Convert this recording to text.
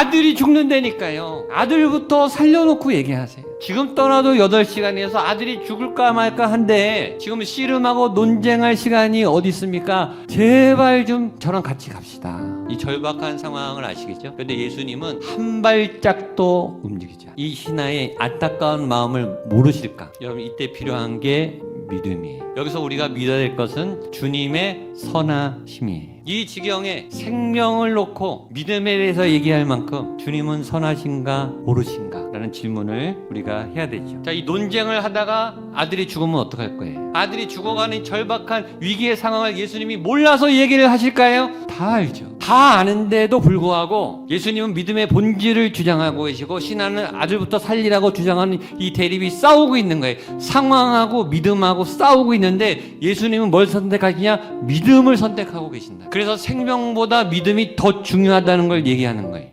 아들이 죽는다니까요. 아들부터 살려놓고 얘기하세요. 지금 떠나도 8시간이어서 아들이 죽을까 말까 한데 지금 씨름하고 논쟁할 시간이 어디 있습니까? 제발 좀 저랑 같이 갑시다. 이 절박한 상황을 아시겠죠? 근데 예수님은 한 발짝도 움직이지 않아요. 이 신하의 안타까운 마음을 모르실까? 여러분 이때 필요한 게 믿음이에요. 여기서 우리가 믿어야 될 것은 주님의 선하심이에요. 이 지경에 생명을 놓고 믿음에 대해서 얘기할 만큼 주님은 선하신가 모르신가? 라는 질문을 우리가 해야 되죠. 자, 이 논쟁을 하다가 아들이 죽으면 어떡할 거예요? 아들이 죽어가는 절박한 위기의 상황을 예수님이 몰라서 얘기를 하실까요? 다 알죠. 다 아는데도 불구하고 예수님은 믿음의 본질을 주장하고 계시고 신하는 아들부터 살리라고 주장하는 이 대립이 싸우고 있는 거예요. 상황하고 믿음하고 싸우고 있는데 예수님은 뭘 선택하시냐? 믿음을 선택하고 계신다. 그래서 생명보다 믿음이 더 중요하다는 걸 얘기하는 거예요.